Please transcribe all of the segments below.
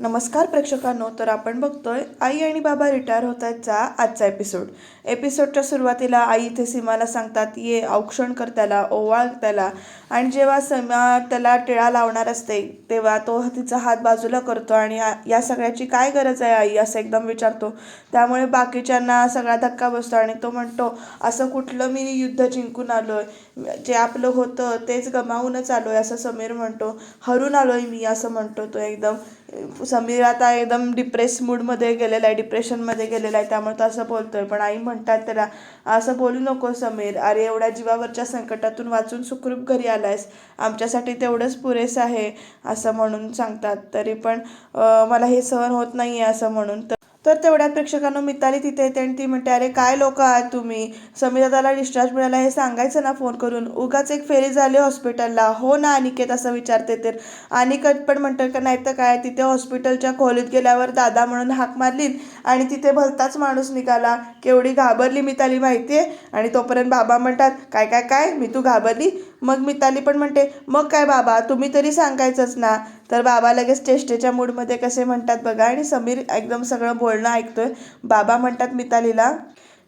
नमस्कार प्रेक्षकांनो तर आपण बघतोय आई आणि बाबा रिटायर होत आहेतचा आजचा एपिसोड. एपिसोडच्या सुरुवातीला आई इथे सीमाला सांगतात ये औक्षण कर त्याला ओवाळ त्याला. आणि जेव्हा सीमा त्याला टिळा लावणार असते तेव्हा तो तिचा हात बाजूला करतो आणि या सगळ्याची काय गरज आहे आई? असं एकदम विचारतो. त्यामुळे बाकीच्यांना सगळा धक्का बसतो आणि तो म्हणतो असं कुठलं मी युद्ध जिंकून आलोय? जे आपलं होतं तेच गमावूनच आलोय असं समीर म्हणतो. हरून आलोय मी असं म्हणतो तो एकदम. समीर आता एकदम डिप्रेस मूडमध्ये गेलेला आहे डिप्रेशनमध्ये गेलेला आहे त्यामुळे तो असं बोलतोय. पण आई म्हणतात त्याला असं बोलू नको समीर अरे एवढ्या जीवावरच्या संकटातून वाचून सुखरूप घरी आलायस. आमच्यासाठी तेवढंच पुरेसं आहे असं म्हणून सांगतात. तरी पण मला हे सहन होत नाही आहे असं म्हणून तर तर तेवढ्यात प्रेक्षकांना मिताली तिथे येते आणि ती म्हणते अरे काय लोक आहात तुम्ही? समीर दादाला डिस्चार्ज मिळाला हे सांगायचं ना फोन करून? उगाच एक फेरी झाली हॉस्पिटलला हो ना अनिकेत असं विचारते तर अनिकेत पण म्हणतं का नाही तर काय तिथे हॉस्पिटलच्या खोलीत गेल्यावर दादा म्हणून हाक मारली आणि तिथे भलताच माणूस निघाला. केवढी घाबरली मिताली माहिती आहे आणि तोपर्यंत बाबा म्हणतात काय काय काय? मी तू घाबरली? मग मिताली पण म्हणते मग काय बाबा तुम्ही तरी सांगायचंच ना. तर बाबा लगेच चेष्टेच्या मूडमध्ये कसे म्हणतात बघा आणि समीर एकदम सगळं बोलणं ऐकतोय. बाबा म्हणतात मितालीला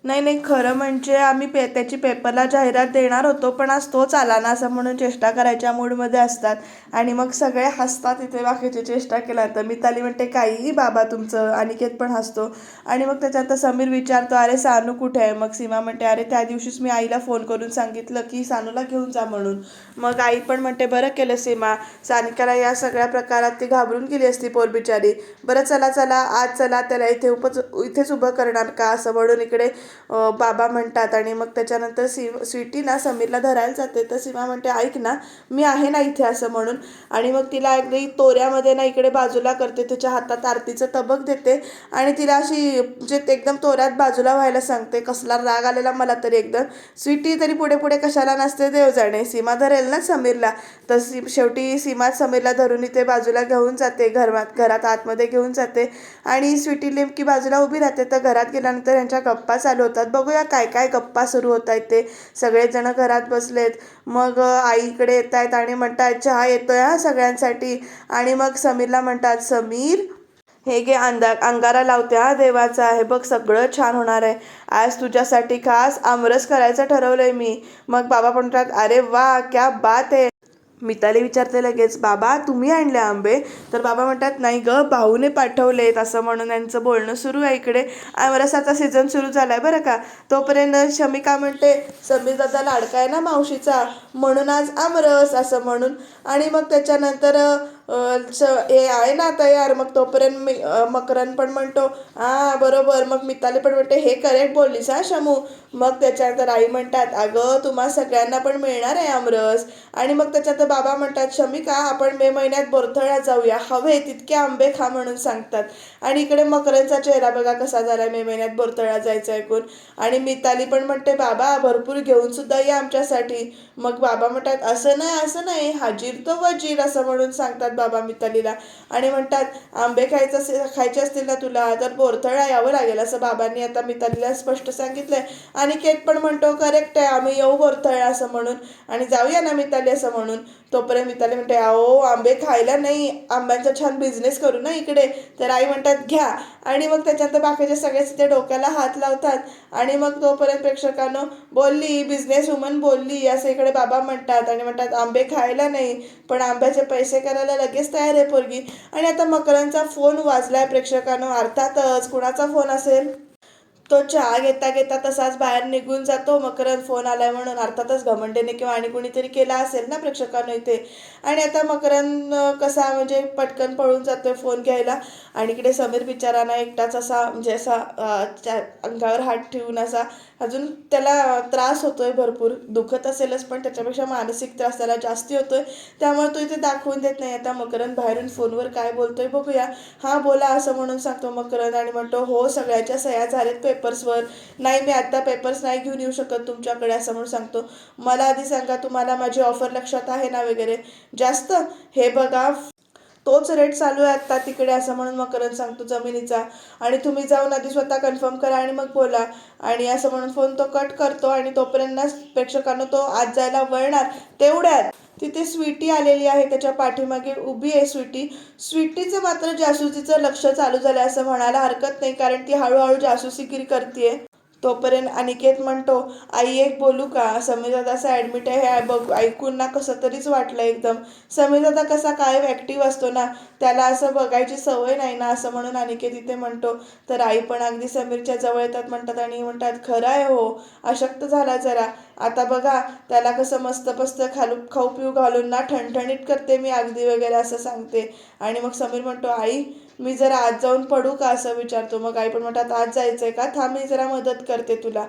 नाही नाही खरं म्हणजे आम्ही पे त्याची पेपरला जाहिरात देणार होतो पण आज तोच आला ना असं म्हणून चेष्टा करायच्या मूडमध्ये असतात. आणि मग सगळे हसतात इथे बाकीची चेष्टा केला तर मिताली म्हणते काहीही बाबा तुमचं अनिकेत पण हसतो. आणि मग त्याच्यात समीर विचारतो अरे सानू कुठे आहे? मग सीमा म्हणते अरे त्या दिवशीच मी आईला फोन करून सांगितलं की सानूला घेऊन जा म्हणून. मग आई पण म्हणते बरं केलं सीमा. सानिकाला या सगळ्या प्रकारात ती घाबरून गेली असती पोर बिचारी. बरं चला चला आज चला त्याला इथे उपच इथेच उभं करणार का? असं म्हणून इकडे बाबा म्हणतात आणि मग त्याच्यानंतर सी स्वीटी ना समीरला धरायला जाते. तर सीमा म्हणते ऐक ना मी आहे ना इथे असं म्हणून. आणि मग तिला अगदी तोऱ्यामध्ये ना इकडे बाजूला करते तिच्या हातात आरतीचं तबक देते. आणि तिला अशी जे ते एकदम तोऱ्यात बाजूला व्हायला सांगते कसला राग आलेला मला तरी एकदम. स्वीटी तरी पुढे पुढे कशाला नसते देव जाणे. सीमा धरेल ना समीरला. तर सी शेवटी सीमा समीरला धरून इथे बाजूला घेऊन जाते घरात घरात आतमध्ये घेऊन जाते. आणि स्वीटी नेमकी बाजूला उभी राहते. तर घरात गेल्यानंतर यांच्या गप्पा चालू चालवतात बघूया काय काय गप्पा सुरू होत आहेत ते. सगळेजण घरात बसलेत. मग आईकडे येत आहेत आणि म्हणतात चहा येतोय हा सगळ्यांसाठी. आणि मग समीरला म्हणतात समीर हे घे अंदा अंगारा लावते हा देवाचा. आहे बघ सगळं छान होणार आहे. आज तुझ्यासाठी खास आमरस करायचं ठरवलंय मी. मग बाबा म्हणतात अरे वा क्या बात आहे मिताली विचारते लगेच बाबा तुम्ही आणले आंबे? तर बाबा म्हणतात नाही ग भाऊने पाठवलेत असं म्हणून यांचं बोलणं सुरू आहे इकडे. आमरसाचा सीझन सुरू झाला आहे बरं का. तोपर्यंत शमिका म्हणते समीर दादा लाडका आहे ना मावशीचा? म्हणून आज आमरस असं म्हणून. आणि मग त्याच्यानंतर स हे आहे ना तयार. मग तोपर्यंत मी मकरन पण म्हणतो हां बरोबर. मग मिताली पण म्हणते हे करेक्ट बोललीस हा शमू. मग त्याच्यानंतर आई म्हणतात अगं तुम्हा सगळ्यांना पण मिळणार आहे आमरस. आणि मग त्याच्यात बाबा म्हणतात शमिका आपण मे महिन्यात बोरथळ्यात जाऊया. हवे तितके आंबे खा म्हणून सांगतात. आणि इकडे मकरांचा चेहरा बघा कसा झाला मे महिन्यात बोरथळ्यात जायचं ऐकून. आणि मिताली पण म्हणते बाबा भरपूर घेऊन सुद्धा या आमच्यासाठी. मग बाबा म्हणतात असं नाही असं नाही हाजीर तो वजीर असं म्हणून सांगतात बाबा मितालीला आणि म्हणतात आंबे खायचं असेल खायचे असतील ना तुला तर बोरथळा यावं लागेल असं बाबांनी आता मितालीला स्पष्ट सांगितलंय. आणि केत पण म्हणतो करेक्ट आहे आम्ही येऊ बोरथळा असं म्हणून. आणि जाऊया ना मिताली असं म्हणून. तोपर्यंत मिताली म्हणते अहो आंबे खायला नाही. आंब्यांचा छान बिझनेस करू ना इकडे. तर आई म्हणतात घ्या. आणि मग त्याच्यानंतर बाकीचे सगळेच ते डोक्याला हात लावतात. आणि मग तोपर्यंत प्रेक्षकांनो बोलली बिझनेस वुमन बोलली. असं इकडे बाबा म्हणतात. आणि म्हणतात आंबे खायला नाही पण आंब्याचे पैसे करायला लगेच तयार आहे पोरगी. आणि आता मकरांचा फोन वाजलाय प्रेक्षकांनो. अर्थातच कुणाचा फोन असेल? तो चहा घेता घेता तसाच बाहेर निघून जातो. मकरन फोन आलाय म्हणून अर्थातच घमंडेने किंवा आणि कुणीतरी केला असेल ना प्रेक्षकांनो इथे. आणि आता मकरन कसा म्हणजे पटकन पळून जातोय फोन घ्यायला. आणि इकडे समीर बिचारांना एकटाच असा म्हणजे असा अंगावर हात ठेवून असा अजून त्याला त्रास होतोय भरपूर दुखत असेलच पण त्याच्यापेक्षा मानसिक त्रास त्याला जास्ती होतोय. त्यामुळे तो इथे दाखवून देत नाही. आता मकरंद बाहेरून फोनवर काय बोलतोय बघूया. हा बोला असं म्हणून सांगतो मकरंद आणि म्हणतो हो सगळ्याच्या सह्या झाल्यात पेपर्सवर नाही मी आता पेपर्स नाही घेऊन येऊ शकत तुमच्याकडे असं म्हणून सांगतो. मला आधी सांगा तुम्हाला माझी ऑफर लक्षात आहे ना वगैरे? जास्त. हे बघा तोच रेट चालू आहे आत्ता तिकडे असं म्हणून मकरन सांगतो जमिनीचा. आणि तुम्ही जाऊन आधी स्वतः कन्फर्म करा आणि मग बोला. आणि असं म्हणून फोन तो कट करतो आणि तोपर्यंत प्रेक्षकांना तो आज जायला वळणार तेवढ्यात तिथे स्वीटी आलेली आहे त्याच्या पाठीमागे उभी आहे स्वीटी स्वीटीचं मात्र जासूसीचं लक्ष चालू झालं असं म्हणायला हरकत नाही कारण ती हळूहळू जासूसीगिरी करते तोपर्यंत अनिकेत म्हणतो आई एक बोलू का? समीर दादा असं ॲडमिट आहे हे बघ ऐकून ना कसं तरीच वाटलं एकदम. समीर दादा कसा कायम ॲक्टिव्ह असतो ना त्याला असं बघायची सवय नाही ना असं म्हणून अनिकेत इथे म्हणतो. तर आई पण अगदी समीरच्या जवळ येतात म्हणतात आणि म्हणतात खरं आहे हो अशक्त झाला जरा. आता बघा त्याला कसं मस्त पस्त खालू खाऊ पिऊ घालून ना ठणठणीत करते मी अगदी वगैरे असं सांगते. आणि मग समीर म्हणतो आई मी जरा आज जाऊन पडू का? असं विचारतो. मग आई पण म्हणतात आज जायचंय का? थांब मी जरा मदत करते तुला.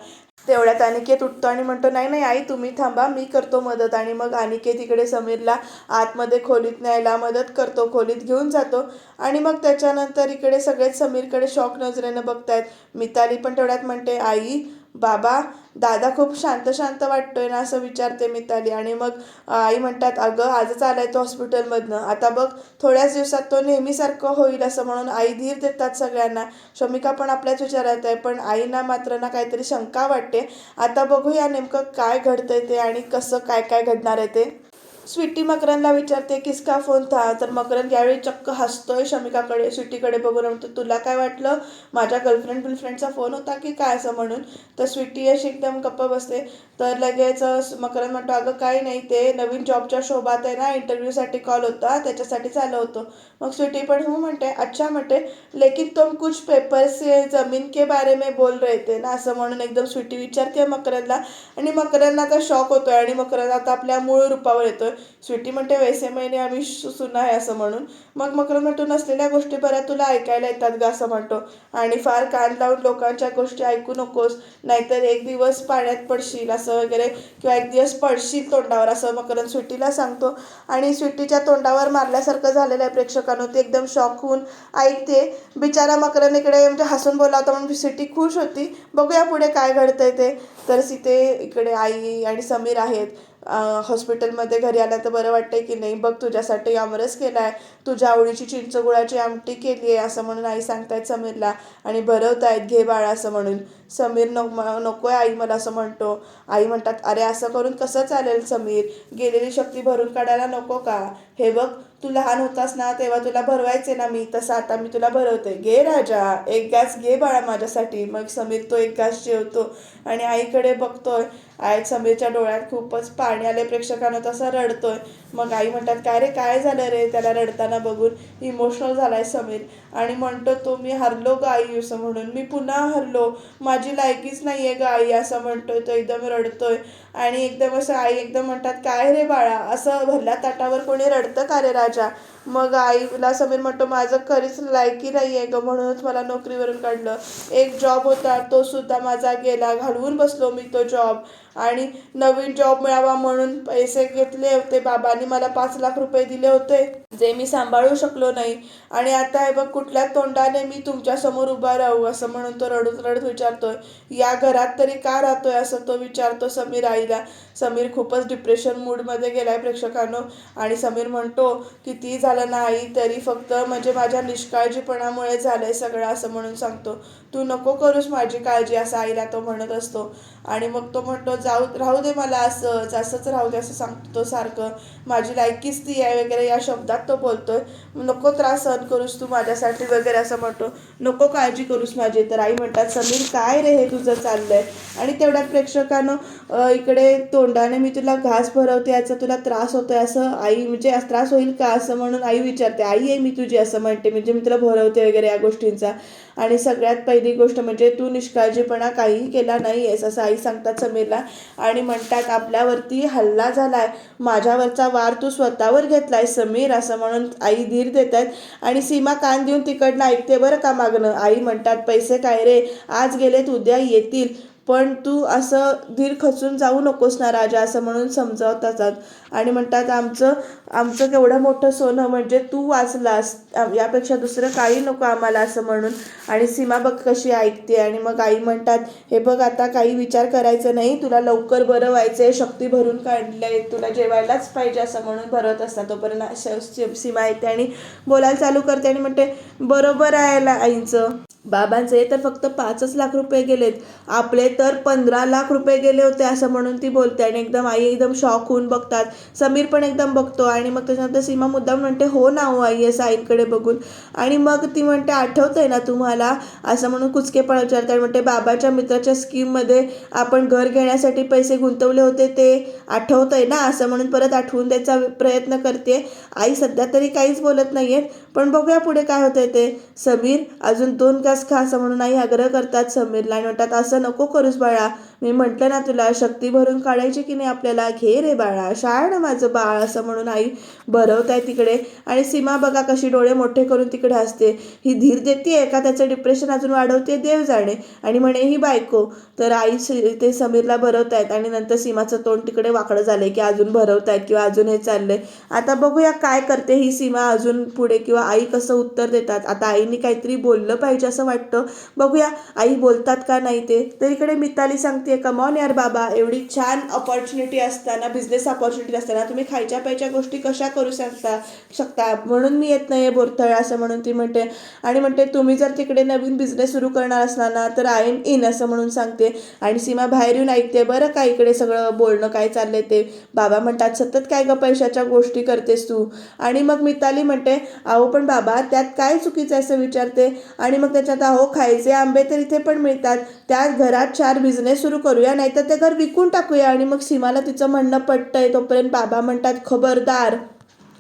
तेवढ्यात अनिकेत उठतो आणि म्हणतो नाही नाही आई तुम्ही थांबा मी करतो मदत. आणि मग अनिकेत इकडे समीरला आतमध्ये खोलीत न्यायला मदत करतो. खोलीत घेऊन जातो. आणि मग त्याच्यानंतर इकडे सगळेच समीरकडे शॉक नजरेनं बघतायत. मिताली पण तेवढ्यात म्हणते आई बाबा दादा खूप शांत शांत वाटतोय ना असं विचारते मिताली आणि मग आई म्हणतात अगं आजच आलाय तो हॉस्पिटलमधनं. आता बघ थोड्याच दिवसात तो नेहमीसारखं होईल असं म्हणून आई धीर देतात सगळ्यांना. शमिका पण आपल्याच विचारात आहे पण आईना मात्र ना काहीतरी शंका वाटते. आता बघूया नेमकं काय घडतंय ते आणि कसं काय काय घडणार आहे ते. स्वीटी मकरनला विचारते किसका फोन था? तर मकरन यावेळी चक्क हसतोय शमिकाकडे स्वीटीकडे बघून म्हणतो तुला काय वाटलं? माझ्या गर्लफ्रेंड बिलफ्रेंडचा फोन होता की काय असं म्हणून? तर स्वीटी अशी एकदम गप्प बसते. तर लगेच मकरन म्हणतो अगं काही नाही ते नवीन जॉबच्या शोभात आहे ना इंटरव्ह्यूसाठी कॉल होता त्याच्यासाठी चाललं होतं. मग स्वीटी पण हो म्हणते अच्छा म्हणते लेकिन तुम कुछ पेपर से जमीन के बारे में बोल रहे थे ना असं म्हणून एकदम स्वीटी विचारते मकरनला आणि मकरनला आता शॉक होतोय आणि मकरन आता आपल्या मूळ रूपावर येतोय. स्वीटी म्हणते वैसे महिने आम्ही सुना आहे असं म्हणून. मग मकरन असलेल्या नसलेल्या गोष्टी बऱ्या तुला ऐकायला येतात ग असं म्हणतो. आणि फार कान लावून लोकांच्या गोष्टी ऐकू नकोस नाहीतर एक दिवस पाण्यात पडशील असं वगैरे किंवा एक दिवस पडशील तोंडावर असं मकरन स्वीटीला सांगतो. आणि स्वीटीच्या तोंडावर मारल्यासारखं झालेलं आहे प्रेक्षकांनो ते एकदम शॉक होऊन ऐकते. बिचारा मकरन इकडे म्हणजे हसून बोला होता म्हणून स्वीटी खुश होती. बघूया पुढे काय घडतंय ते. तर सीते इकडे आई आणि समीर आहेत. हॉस्पिटलमध्ये घरी आला तर बरं वाटतंय की नाही? बघ तुझ्यासाठी आमरस केला आहे तुझ्या आवडीची चिंचगुळाची आमटी केली आहे असं म्हणून आई सांगतायत समीरला. आणि भरवतायत घे बाळा असं म्हणून. समीर नको नको आहे आई मला असं म्हणतो. आई म्हणतात अरे असं करून कसं चालेल समीर? गेलेली शक्ती भरून काढायला नको का? हे बघ तू लहान होतास ना तेव्हा तुला भरवायचे ना मी तसं आता मी तुला भरवते. घे राजा एक गॅस घे बाळा माझ्यासाठी. मग समीर तो एक गॅस जेवतो आणि आईकडे बघतोय. आई समीरच्या डोळ्यात खूपच पाणी आले प्रेक्षकांना तसा रडतोय. मग आई म्हणतात काय रे काय झालं रे? त्याला रडताना बघून इमोशनल झालाय समीर. आणि म्हणतो तो मी हरलो ग आई असं म्हणून. मी पुन्हा हरलो. माझी लायकीच नाही आहे ग आई असं म्हणतोय. तो एकदम रडतोय. आणि एकदम असं आई एकदम म्हणतात काय रे बाळा? असं भरल्या ताटावर कोणी रडतं का रे राजा? मग आईला समीर म्हणतो माझं खरीच लायकी नाही आहे ग म्हणूनच मला नोकरीवरून काढलं. एक जॉब होता तो सुद्धा माझा गेला. घालवून बसलो मी तो जॉब आणि नवीन जॉब मिळावा म्हणून पैसे घेतले होते. बाबांनी मला पाच लाख रुपये दिले होते. जे मी सांभाळू शकलो नाही. आणि आता हे बघ कुठल्या तोंडाने मी तुमच्यासमोर उभा राहू असं म्हणून तो रडत रडत विचारतोय. या घरात तरी का राहतोय? असं तो विचारतो समीर आईला. समीर खूपच डिप्रेशन मूडमध्ये गेलाय प्रेक्षकांनो. आणि समीर म्हणतो किती झालं झालं नाही तरी फक्त म्हणजे माझ्या निष्काळजीपणामुळे झालं आहे सगळं असं म्हणून सांगतो. तू नको करूस माझी काळजी असं आईला तो म्हणत असतो. आणि मग तो म्हणतो जाऊ राहू दे मला असंच असंच राहू दे असं सांगतो तो सारखं. माझी लायकीच ती आहे वगैरे या शब्दात तो बोलतोय. नको त्रास सहन करूस तू माझ्यासाठी वगैरे असं म्हणतो. नको काळजी करूस माझी तर आई म्हणतात समीर काय रे हे तुझं चाललंय? आणि तेवढ्यात प्रेक्षकानं इकडे तोंडाने मी तुला घास भरवते याचा तुला त्रास होतोय असं आई म्हणजे त्रास होईल का? असं म्हणून आई विचारते आई आहे मी तुझी असं म्हणते म्हणजे मी तुला भरवते वगैरे या गोष्टींचा. आणि सगळ्यात पहिले गोष्ट म्हणजे तू निष्काळजीपणा काहीही केला नाही आहेस असं आई सांगतात समीरला. आणि म्हणतात आपल्यावरती हल्ला झालाय. माझ्यावरचा वार तू स्वतःवर घेतलाय समीर असं म्हणून आई धीर देत आहेत आणि सीमा कान देऊन तिकडनं ऐकते बरं का मागणं. आई म्हणतात पैसे काय रे? आज गेलेत उद्या येतील. पण तू असं धीर खचून जाऊ नकोस ना राजा असं म्हणून समजावत असतात. आणि म्हणतात आमचं आमचं केवढं मोठं सोनं म्हणजे तू वाचलास. यापेक्षा दुसरं काही नको आम्हाला असं म्हणून. आणि सीमा बघ कशी ऐकते. आणि मग आई म्हणतात हे बघ आता काही विचार करायचं नाही. तुला लवकर बरं व्हायचं आहे शक्ती भरून काढलंय. तुला जेवायलाच पाहिजे असं म्हणून भरत असतात. तोपर्यंत सीमा येते आणि बोलायला चालू करते आणि म्हणते बरोबर आहे आईचं. बाबांचे तर फक्त पाचच लाख रुपये गेलेत. आपले तर पंधरा लाख रुपये गेले होते असं म्हणून ती बोलते आणि एकदम आई एकदम शॉक होऊन बघतात. समीर पण एकदम बघतो आणि मग त्याच्यानंतर सीमा मुद्दाम म्हणते हो ना हो आई असं आईकडे बघून. आणि मग ती म्हणते आठवतंय ना तुम्हाला? असं म्हणून कुचकेपणा विचारते आणि म्हणते बाबाच्या मित्राच्या स्कीममध्ये आपण घर घेण्यासाठी पैसे गुंतवले होते ते आठवतंय ना? असं म्हणून परत आठवून द्यायचा प्रयत्न करते. आई सध्या तरी काहीच बोलत नाहीये पण बघूया पुढे काय होतंय ते. समीर अजून दोन घास खा असं म्हणून आई आग्रह करतात. समीरला आणि म्हणतात असं नको करूस बाळा. मी म्हटलं ना तुला शक्ती भरून काढायची की नाही आपल्याला? घे रे बाळा शाळ ना माझं बाळ असं म्हणून आई भरवत आहे तिकडे. आणि सीमा बघा कशी डोळे मोठे करून तिकडे असते ही धीर देते का? त्याचं डिप्रेशन अजून वाढवते देव जाणे. आणि म्हणे ही बायको. तर आई ते समीरला भरवत आहेत आणि नंतर सीमाचं तोंड तिकडे वाकडं झालंय की अजून भरवत आहेत किंवा अजून हे चाललंय. आता बघूया काय करते ही सीमा अजून पुढे किंवा आई कसं उत्तर देतात. आता आईने काहीतरी बोललं पाहिजे असं वाटतं. बघूया आई बोलतात का नाही ते? तर इकडे मिताली सांगते. कमॉन यार बाबा. एवढी छान ऑपॉर्च्युनिटी असताना बिझनेस ऑपॉर्च्युनिटी असताना तुम्ही खायच्या प्यायच्या गोष्टी कशा करू शकता शकता? म्हणून मी येत नाही बोरथळ असं म्हणून ती म्हणते. आणि म्हणते तुम्ही जर तिकडे नवीन बिझनेस सुरू करणार असणार ना तर आय एम इन असं म्हणून सांगते. आणि सीमा बाहेर येऊन ऐकते बरं काय इकडे सगळं बोलणं काय चाललंय ते? बाबा म्हणतात सतत काय ग पैशाच्या गोष्टी करतेस तू? आणि मग मिताली म्हणते अहो पण बाबा त्यात काय चुकीचं आहे? असं विचारते. आणि मग त्याच्यात अहो खायचे आंबे तर इथे पण मिळतात. त्यात घरात चार बिझनेस सुरू करूया नाहीतर ते घर विकून टाकूया आणि मग सीमाला तिचं म्हणणं पटतंय. तोपर्यंत बाबा म्हणतात खबरदार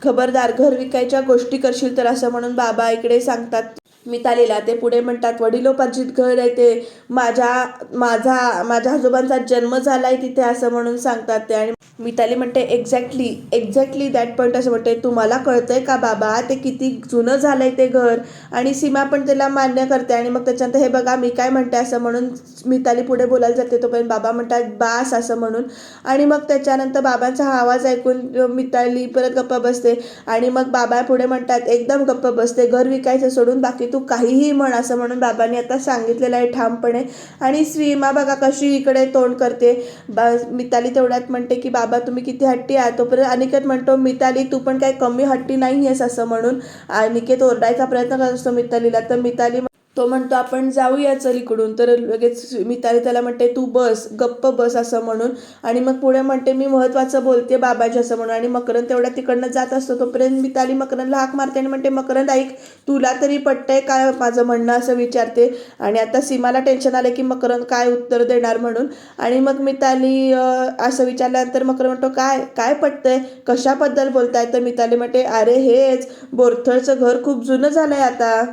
खबरदार घर विकायच्या गोष्टी करशील तर असं म्हणून बाबा इकडे सांगतात. मितालीला. ते पुढे म्हणतात वडिलोपार्जित घर आहे ते. माझ्या माझा माझ्या आजोबांचा जन्म झालाय तिथे असं म्हणून सांगतात ते. आणि मिताली म्हणते एक्झॅक्टली एक्झॅक्टली दॅट पॉईंट असं म्हणते. तुम्हाला कळतंय का बाबा ते किती जुनं झालंय ते घर? आणि सीमा पण त्याला मान्य करते. आणि मग त्याच्यानंतर हे बघा मी काय म्हणते असं म्हणून मिताली पुढे बोलायला जाते. तोपर्यंत बाबा म्हणतात बास असं म्हणून. आणि मग त्याच्यानंतर बाबांचा हा आवाज ऐकून मिताली परत गप्प बसते. आणि मग बाबा पुढे म्हणतात एकदम गप्प बसते. घर विकायचं सोडून बाकी तू काहीही म्हण असं म्हणून बाबांनी आता सांगितलेलं आहे ठामपणे. आणि श्रीमा बघा कशी इकडे तोंड करते. बा मिताली तेवढ्यात म्हणते की बाबा तुम्ही किती हट्टी आहात? तोपर्यंत अनिकेत म्हणतो मिताली तू पण काही कमी हट्टी नाही आहेस असं म्हणून. अनिकेत ओरडायचा प्रयत्न करत असतो मितालीला. तर मिताली तो म्हणतो आपण जाऊया चल इकडून. तर लगेच मिताली त्याला म्हणते तू बस गप्प बस असं म्हणून. आणि मग पुढे म्हणते मी महत्त्वाचं बोलते बाबाजी असं म्हणून. आणि मकरंद तेवढ्या तिकडनं जात असतो. तोपर्यंत मिताली मकरंदला हाक मारते आणि म्हणते मकरंद ऐक तुला तरी पटतंय काय माझं म्हणणं? असं विचारते. आणि आता सीमाला टेन्शन आलं की मकरंद काय उत्तर देणार म्हणून. आणि मग मिताली असं विचारल्यानंतर मकरंद म्हणतो काय काय पटतंय? कशाबद्दल बोलताय? तर मिताली म्हणते अरे हेच बोरथळचं घर खूप जुनं झालंय आता.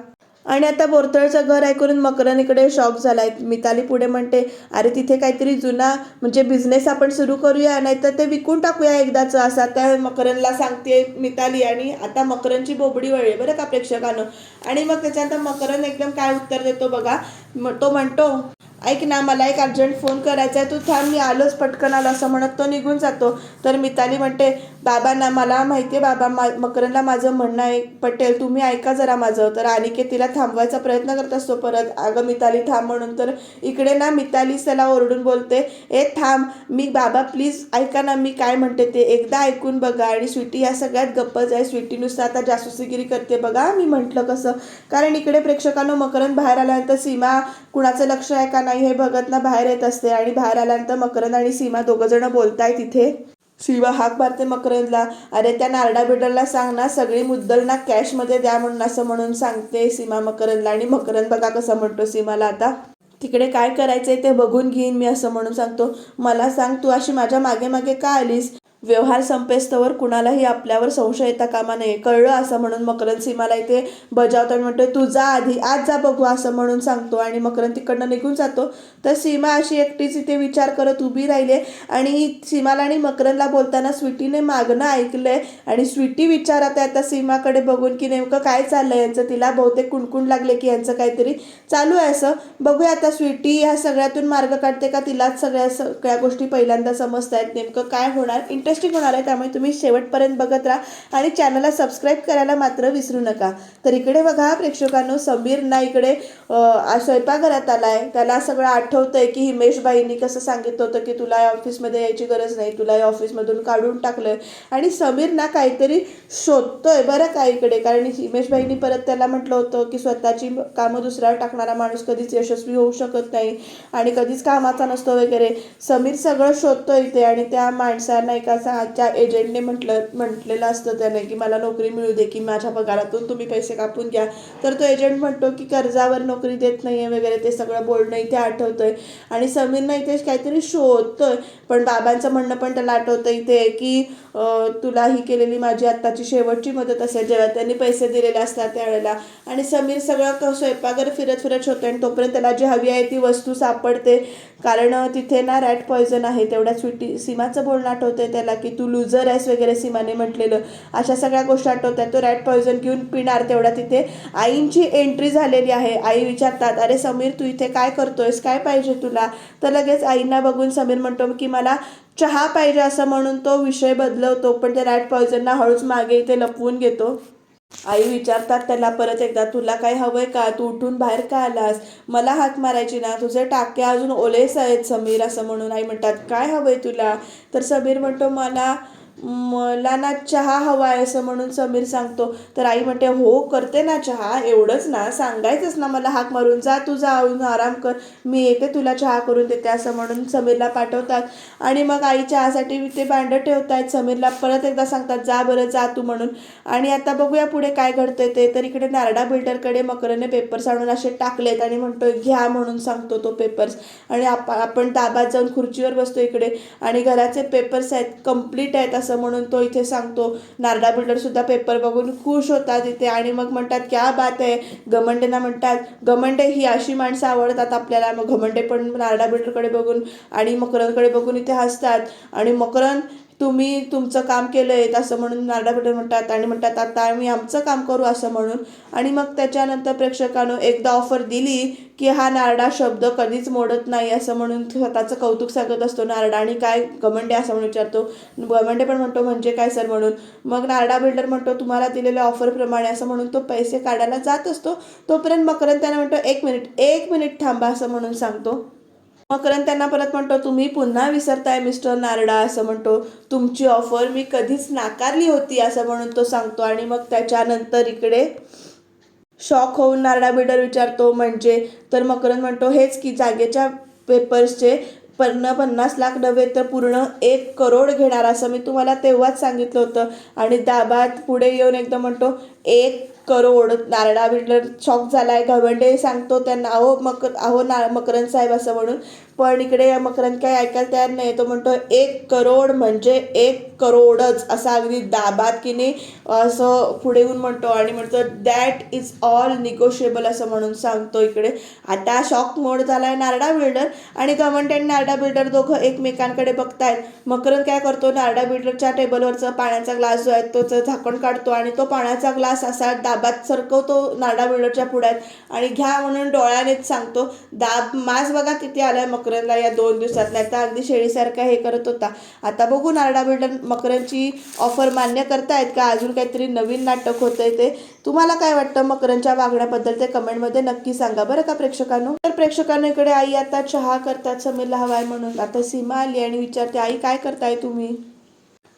आणि आता बोरतळचं घर ऐकून मकरन इकडे शॉक झालाय. मिताली पुढे म्हणते अरे तिथे काहीतरी जुना म्हणजे बिझनेस आपण सुरू करूया नाहीतर ते विकून टाकूया एकदाचं असं आता मकरनला सांगते मिताली. आणि आता मकरनची बोबडी वळली बरं का प्रेक्षकानं. आणि मग त्याच्यानंतर मकरन एकदम काय उत्तर देतो बघा. तो म्हणतो ऐक ना मला एक अर्जंट फोन करायचा आहे. तू थांब मी आलोच पटकन आलो असं म्हणत तो निघून जातो. तर मिताली म्हणते बाबा ना मला माहिती आहे बाबा मा मकरनला माझं म्हणणं आहे. पटेल तुम्ही ऐका जरा माझं. तर अनिके तिला थांबवायचा प्रयत्न करत असतो परत. अगं मिताली थांब म्हणून. तर इकडे ना मितालीच त्याला ओरडून बोलते ए थांब मी बाबा प्लीज ऐका ना मी काय म्हणते ते. एकदा ऐकून बघा. आणि स्वीटी या सगळ्यात गप्पच आहे. स्वीटी नुसतं आता जासूसीगिरी करते बघा. मी म्हटलं कसं? कारण इकडे प्रेक्षकांनो मकरंद बाहेर आल्यानंतर सीमा कुणाचं लक्ष आहे का नाही? हे बघत ना बाहेर येत असते आणि बाहेर आल्यानंतर मकरंद आणि सीमा दोघं जण बोलताय तिथे. सीमा हाक मारते मकरंदला. अरे त्या नारडा बिडरला सांग ना सगळी मुद्दल ना कॅशमध्ये द्या म्हणून असं म्हणून सांगते सीमा मकरंदला. आणि मकरंद बघा कसं म्हणतो सीमाला आता. तिकडे काय करायचंय ते बघून घेईन मी असं म्हणून सांगतो. मला सांग तू अशी माझ्या मागे मागे का आलीस? व्यवहार संपेस्तवर कुणालाही आपल्यावर संशय येता कामा नये. कळलं असं म्हणून मकरंद सीमाला इथे बजावताना म्हणतो तू जा आधी आज जा बघू असं म्हणून सांगतो आणि मकरंद तिकडनं निघून जातो. तर सीमा अशी एकटीच इथे विचार करत उभी राहिली आणि सीमाला आणि मकरंदला बोलताना स्वीटीने मागणं ऐकलंय आणि स्वीटी विचारत आहे आता सीमाकडे बघून की नेमकं काय चाललंय? यांचं तिला बहुतेक कुणकुण लागले की यांचं काहीतरी चालू आहे असं. बघूया आता स्वीटी ह्या सगळ्यातून मार्ग काढते का? तिलाच सगळ्या सगळ्या गोष्टी पहिल्यांदा समजत आहेत नेमकं काय होणार? इंटरेस्ट इंटरेस्टिंग होणार आहे त्यामुळे तुम्ही शेवटपर्यंत बघत राहा आणि चॅनलला सबस्क्राईब करायला मात्र विसरू नका. तर इकडे बघा प्रेक्षकांनो समीरना इकडे स्वयंपाकघरात आला स्वयंपाकघरात आलाय. त्याला सगळं आठवतं आहे की हिमेशबाईंनी कसं सांगितलं होतं की तुला या ऑफिसमध्ये यायची गरज नाही तुला या ऑफिसमधून काढून टाकलंय. आणि समीर ना काहीतरी शोधतोय बरं का इकडे. कारण हिमेशबाईंनी परत त्याला म्हटलं होतं की स्वतःची कामं दुसऱ्यावर टाकणारा माणूस कधीच यशस्वी होऊ शकत नाही आणि कधीच कामाचा नसतो वगैरे. समीर सगळं शोधतो इथे आणि त्या माणसांना एका सहाच्या एजंटने म्हटलं म्हटलेलं असतं त्याने की मला नोकरी मिळू दे की माझ्या पगारातून तुम्ही पैसे कापून घ्या. तर तो एजंट म्हणतो की कर्जावर नोकरी देत नाही आहे वगैरे ते सगळं बोलणं इथे आठवतं आहे आणि समीरनं इथे काहीतरी शोधतोय पण बाबांचं म्हणणं पण त्याला आठवतं इथे की तुला ही केलेली माझी आत्ताची शेवटची मदत असेल जेव्हा त्यांनी पैसे दिलेले असतात त्यावेळेला. आणि समीर सगळं क- स्वयंपाकघर फिरत फिरत शोधतोय आणि तोपर्यंत त्याला जी हवी आहे ती वस्तू सापडते. कारण तिथे ना रॅट पॉयझन आहे तेवढ्या स्वीटी सीमाचं बोलणं आठवतंय त्याला. की तू लुजर आहेस वगैरे सीमाने म्हटलेलं. अशा सगळ्या गोष्टी आठवतात. तो रॅट पॉयझन घेऊन पिणार तेवढ्या तिथे. आईंची एंट्री झालेली आहे. आई विचारतात अरे समीर तू इथे काय करतोयस? काय पाहिजे तुला? तर लगेच आईंना बघून समीर म्हणतो की मला चहा पाहिजे असं म्हणून तो विषय बदलवतो पण त्या रॅट पॉयझनना हळूच मागे इथे लपवून घेतो. आई विचारतात त्याला परत एकदा तुला काय हवंय का? तू उठून बाहेर का आलास? मला हाक मारायची ना तुझे टाके अजून ओलेस आहेत समीर असं म्हणून आई म्हणतात काय हवंय तुला? तर समीर म्हणतो मला मला ना चहा हवा आहे असं म्हणून समीर सांगतो. तर आई म्हणते हो करते ना चहा. एवढंच ना. सांगायचंच ना मला हाक मारून. जा तू जाऊन आराम कर. मी येते तुला चहा करून देते असं म्हणून समीरला पाठवतात. आणि मग आई चहासाठी ते भांडं ठेवतायत. समीरला परत एकदा सांगतात जा बरं जा तू म्हणून. आणि आता बघूया पुढे काय घडतंय ते. तर इकडे नारडा बिल्डरकडे मकरने पेपर्स आणून असे टाकलेत आणि म्हणतोय घ्या म्हणून सांगतो तो पेपर्स. आणि आप आपण दाबात जाऊन खुर्चीवर बसतो इकडे. आणि घराचे पेपर्स आहेत कंप्लीट आहेत असं म्हणून तो इथे सांगतो. नारडा बिल्डर सुद्धा पेपर बघून खुश होतात इथे आणि मग म्हणतात क्या बात आहे. गमंडेना म्हणतात गमंडे ही अशी माणसं आवडतात आपल्याला. मग घमंडे पण नारडा बिल्डरकडे बघून आणि मकरंदकडे बघून इथे हसतात. आणि मकरंद तुम्ही तुमचं काम केलं आहे असं म्हणून नारडा म्हणतात आणि म्हणतात आता आम्ही आमचं काम करू असं म्हणून. आणि मग त्याच्यानंतर प्रेक्षकानं एकदा ऑफर दिली की हा नारडा शब्द कधीच मोडत नाही असं म्हणून स्वतःचं कौतुक सांगत असतो नारडा आणि काय गमंडे असं म्हणून विचारतो. गमंडे पण म्हणतो म्हणजे काय सर? म्हणून. मग नारडा बिल्डर म्हणतो तुम्हाला दिलेल्या ऑफरप्रमाणे असं म्हणून तो पैसे काढायला जात असतो. तोपर्यंत मकरंद त्याने म्हणतो एक मिनिट एक मिनिट थांबा असं म्हणून सांगतो. मकरंद त्यांना परत म्हणतो तुम्ही पुन्हा विसरताय मिस्टर नारडा असं म्हणतो. तुमची ऑफर मी कधीच नाकारली होती असं म्हणून तो सांगतो. आणि मग त्याच्यानंतर इकडे शॉक होऊन नारडा बिडर विचारतो म्हणजे? तर मकरंद म्हणतो हेच की जागेच्या पेपर्सचे पन्न पन्नास लाख नव्हे तर पूर्ण एक करोड घेणार असं मी तुम्हाला तेव्हाच सांगितलं होतं. आणि दाबात पुढे येऊन एकदम म्हणतो एक करोड नारडा बिल्डर शॉक झालाय. घवंडे सांगतो त्यांना अहो मक अहो ना मकरंद साहेब असं म्हणून. पण इकडे मकरंद काही ऐकायला तयार नाही तो म्हणतो एक करोड म्हणजे एक करोडच. असा अगदी दाबात की नाही असं पुढे येऊन म्हणतो आणि म्हणतो दॅट इज ऑल निगोशिएबल असं म्हणून सांगतो इकडे. आता शॉक मोड झाला आहे नारडा बिल्डर आणि गव्हर्नमेंट आणि नारडा बिल्डर दोघं एकमेकांकडे बघतायत. मकरंद काय करतो नारडा बिल्डरच्या टेबलवरचा पाण्याचा ग्लास जो आहे तो झाकण काढतो आणि तो पाण्याचा ग्लास असा दाबात सरकवतो नारडा बिल्डरच्या पुढ्यात. आणि घ्या म्हणून डोळ्यानेच सांगतो दाब मास बघा किती आलाय मकरनला या दोन दिवसात नाही तर अगदी शेळीसारखा हे करत होता. आता बघू नारडा बिल्डर मकरनची ऑफर मान्य करतायत का? अजून काहीतरी नवीन नाटक होतंय ते. तुम्हाला काय वाटतं मकरंदच्या वागण्याबद्दल ते कमेंटमध्ये नक्की सांगा. बरं का प्रेक्षकांनो? तर प्रेक्षकांनो इकडे आई आता चहा करतात समीरला हवाय म्हणून. आता सीमा आली आणि विचारते आई काय करताय तुम्ही?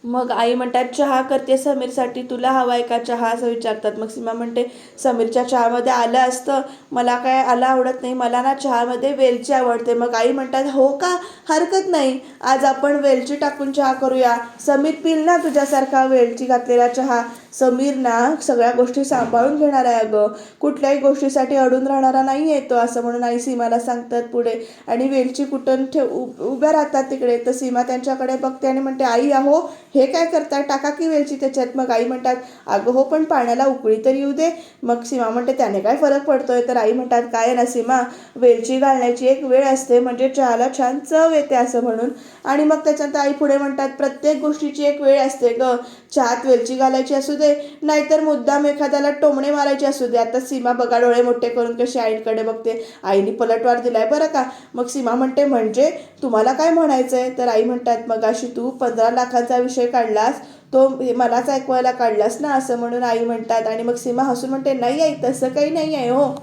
मग आई म्हणतात चहा करते समीरसाठी तुला हवाय का चहा? असं विचारतात. मग सीमा म्हणते समीरच्या चहामध्ये आलं असतं. मला काय आलं आवडत नाही. मला ना चहामध्ये वेलची आवडते. मग आई म्हणतात हो का? हरकत नाही. आज आपण वेलची टाकून चहा करूया. समीर पिल ना तुझ्यासारखा वेलची घातलेला चहा. समीर ना सगळ्या गोष्टी सांभाळून घेणार आहे अगं. कुठल्याही गोष्टीसाठी अडून राहणारा नाही आहे तो असं म्हणून आई सीमाला सांगतात पुढे. आणि वेलची कुठून ठेव उ- उभ्या राहतात तिकडे. तर सीमा त्यांच्याकडे बघते आणि म्हणते आई अहो हे काय करतात टाका की वेलची त्याच्यात. मग आई म्हणतात अगं हो पण पाण्याला उकळी तर येऊ दे. मग सीमा म्हणते त्याने काय फरक पडतोय? तर आई म्हणतात काय आहे ना सीमा वेलची घालण्याची एक वेळ असते म्हणजे चहाला छान चव येते असं म्हणून. आणि मग त्याच्यानंतर आई पुढे म्हणतात प्रत्येक गोष्टीची एक वेळ असते ग. चहात वेलची घालायची असू दे दे नाहीतर मुद्दाम एखाद्याला टोमणे मारायचे असू दे. आता सीमा बघा डोळे मोठे करून कशी आईकडे बघते. आईने पलटवार दिलाय बरं का? मग सीमा म्हणते म्हणजे तुम्हाला काय म्हणायचंय? तर आई म्हणतात मग अशी तू पंधरा लाखांचा विषय काढलास. तो मलाच ऐकवायला काढलास ना? असं म्हणून आई म्हणतात. आणि मग सीमा हसून म्हणते नाही आई तसं काही नाही आहे हो.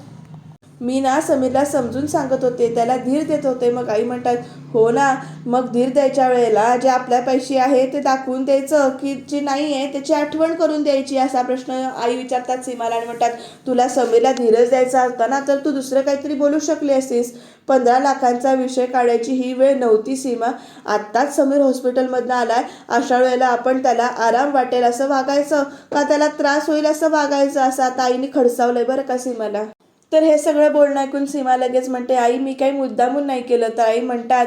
मी ना समीरला समजून सांगत होते त्याला धीर देत होते. मग आई म्हणतात हो ना. मग धीर द्यायच्या वेळेला जे आपल्या पैशी आहे ते दाखवून द्यायचं की जे नाही आहे त्याची आठवण करून द्यायची असा प्रश्न आई विचारतात सीमाला आणि म्हणतात तुला समीरला धीरच द्यायचा होता ना तर तू दुसरं काहीतरी बोलू शकली असतीस. पंधरा लाखांचा विषय काढायची ही वेळ नव्हती सीमा. आत्ताच समीर हॉस्पिटलमधनं आलाय. अशा वेळेला आपण त्याला आराम वाटेल असं वागायचं का? त्याला त्रास होईल असं वागायचं? असं आता आईने खडसावलंय बरं का सीमाला? तर हे सगळं बोलणं ऐकून सीमा लगेच म्हणते आई मी काही मुद्दामून नाही केलं तर आई म्हणतात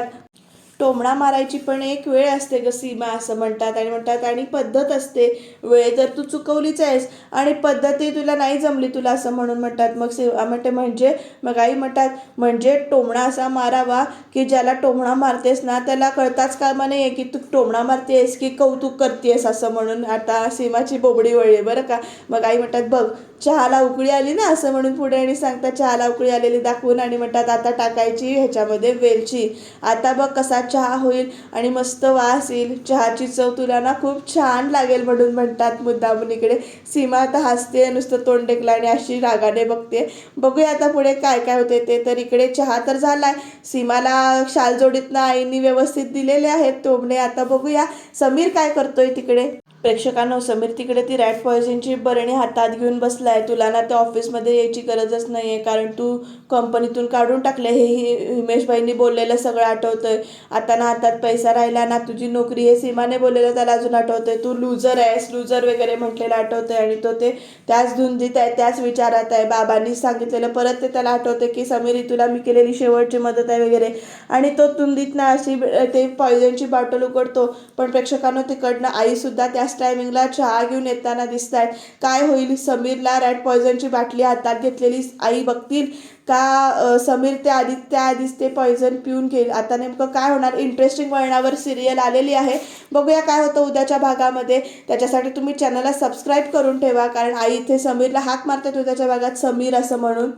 टोमणा मारायची पण एक वेळ असते ग सीमा असं म्हणतात आणि म्हणतात आणि पद्धत असते वेळ तर तू चुकवलीच आहेस आणि पद्धती तुला नाही जमली तुला असं म्हणून म्हणतात. मग सीमा म्हणते म्हणजे? मग आई म्हणतात म्हणजे टोमणा असा मारावा की ज्याला टोमणा मारतेस ना त्याला कळताच कामा नाही आहे की तू टोमणा मारतेस की कौतुक करतेस असं म्हणून आता सीमाची बोबडी वळली बरं का. मग आई म्हणतात बघ चहाला उकळी आली ना असं म्हणून पुढे आणि सांगतात चहाला उकळी आलेली दाखवून आणि म्हणतात आता टाकायची ह्याच्यामध्ये वेलची. आता बघ कसा चहा होईल आणि मस्त वास येईल. चहाची चव तुला ना खूप छान लागेल म्हणून म्हणतात मुद्दामून इकडे सीमा आता हसते नुसतं तोंड टेकलं आणि अशी रागाने बघते. बघूया आता पुढे काय काय होते ते. तर इकडे चहा तर झालाय. सीमाला शालजोडीतनं आईनी व्यवस्थित दिलेले आहेत. तोबणे आता बघूया. समीर काय करतोय तिकडे? प्रेक्षकांनो समीर तिकडे ती रॅट पॉयझनची बरणी हातात घेऊन बसलाय. तुला ना त्या ऑफिसमध्ये यायची गरजच नाही आहे कारण तू कंपनीतून काढून टाकले हे हिमेशबाईंनी बोललेलं सगळं आठवतंय. आता ना हातात पैसा राहिला ना तुझी नोकरी हे सीमाने बोललेलं त्याला अजून आठवतंय. तू लूजर आहेस लूजर वगैरे म्हटलेलं आठवतंय. आणि तो ते त्याच धुंदीत आहे त्याच विचारात आहे. बाबांनी सांगितलेलं परत ते त्याला आठवते की समीर तुला मी केलेली शेवटची मदत आहे वगैरे. आणि तो धुंदीत ना अशी ते पॉयझनची बॉटल उघडतो पण प्रेक्षकांनो तिकडनं आईसुद्धा त्या त्याच टायमिंगला चहा घेऊन येताना दिसत आहेत काय होईल? समीरला रॅट पॉयझनची बाटली हातात घेतलेली आई बघतील का? समीर त्या आधी त्या आधीच ते पॉयझन पिऊन घेईल. आता नेमकं काय होणार? इंटरेस्टिंग वळणावर सिरियल आलेली आहे. बघूया काय होतं उद्याच्या भागामध्ये. त्याच्यासाठी तुम्ही चॅनलला सबस्क्राईब करून ठेवा कारण आई इथे समीरला हाक मारतात उद्याच्या भागात. समीर असं म्हणून.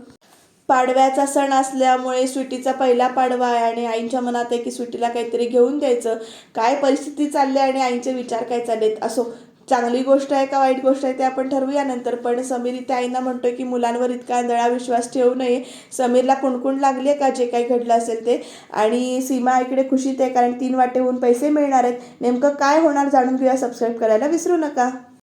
पाडव्याचा सण असल्यामुळे स्वीटीचा पहिला पाडवा आहे आणि आईंच्या मनात आहे की स्वीटीला काहीतरी घेऊन द्यायचं. काय परिस्थिती चालली आहे आणि आईंचे विचार काय चाललेत? असो चांगली गोष्ट आहे का वाईट गोष्ट आहे ते आपण ठरवूया नंतर. पण समीर इथे आईंना म्हणतोय की मुलांवर इतका आंधळा विश्वास ठेवू नये. समीरला कुणकुण लागली आहे का? जे काही घडलं असेल ते. आणि सीमा इकडे खुशीत आहे कारण तीन वाटेहून पैसे मिळणार आहेत. नेमकं काय होणार जाणून घेऊया. सबस्क्राईब करायला विसरू नका.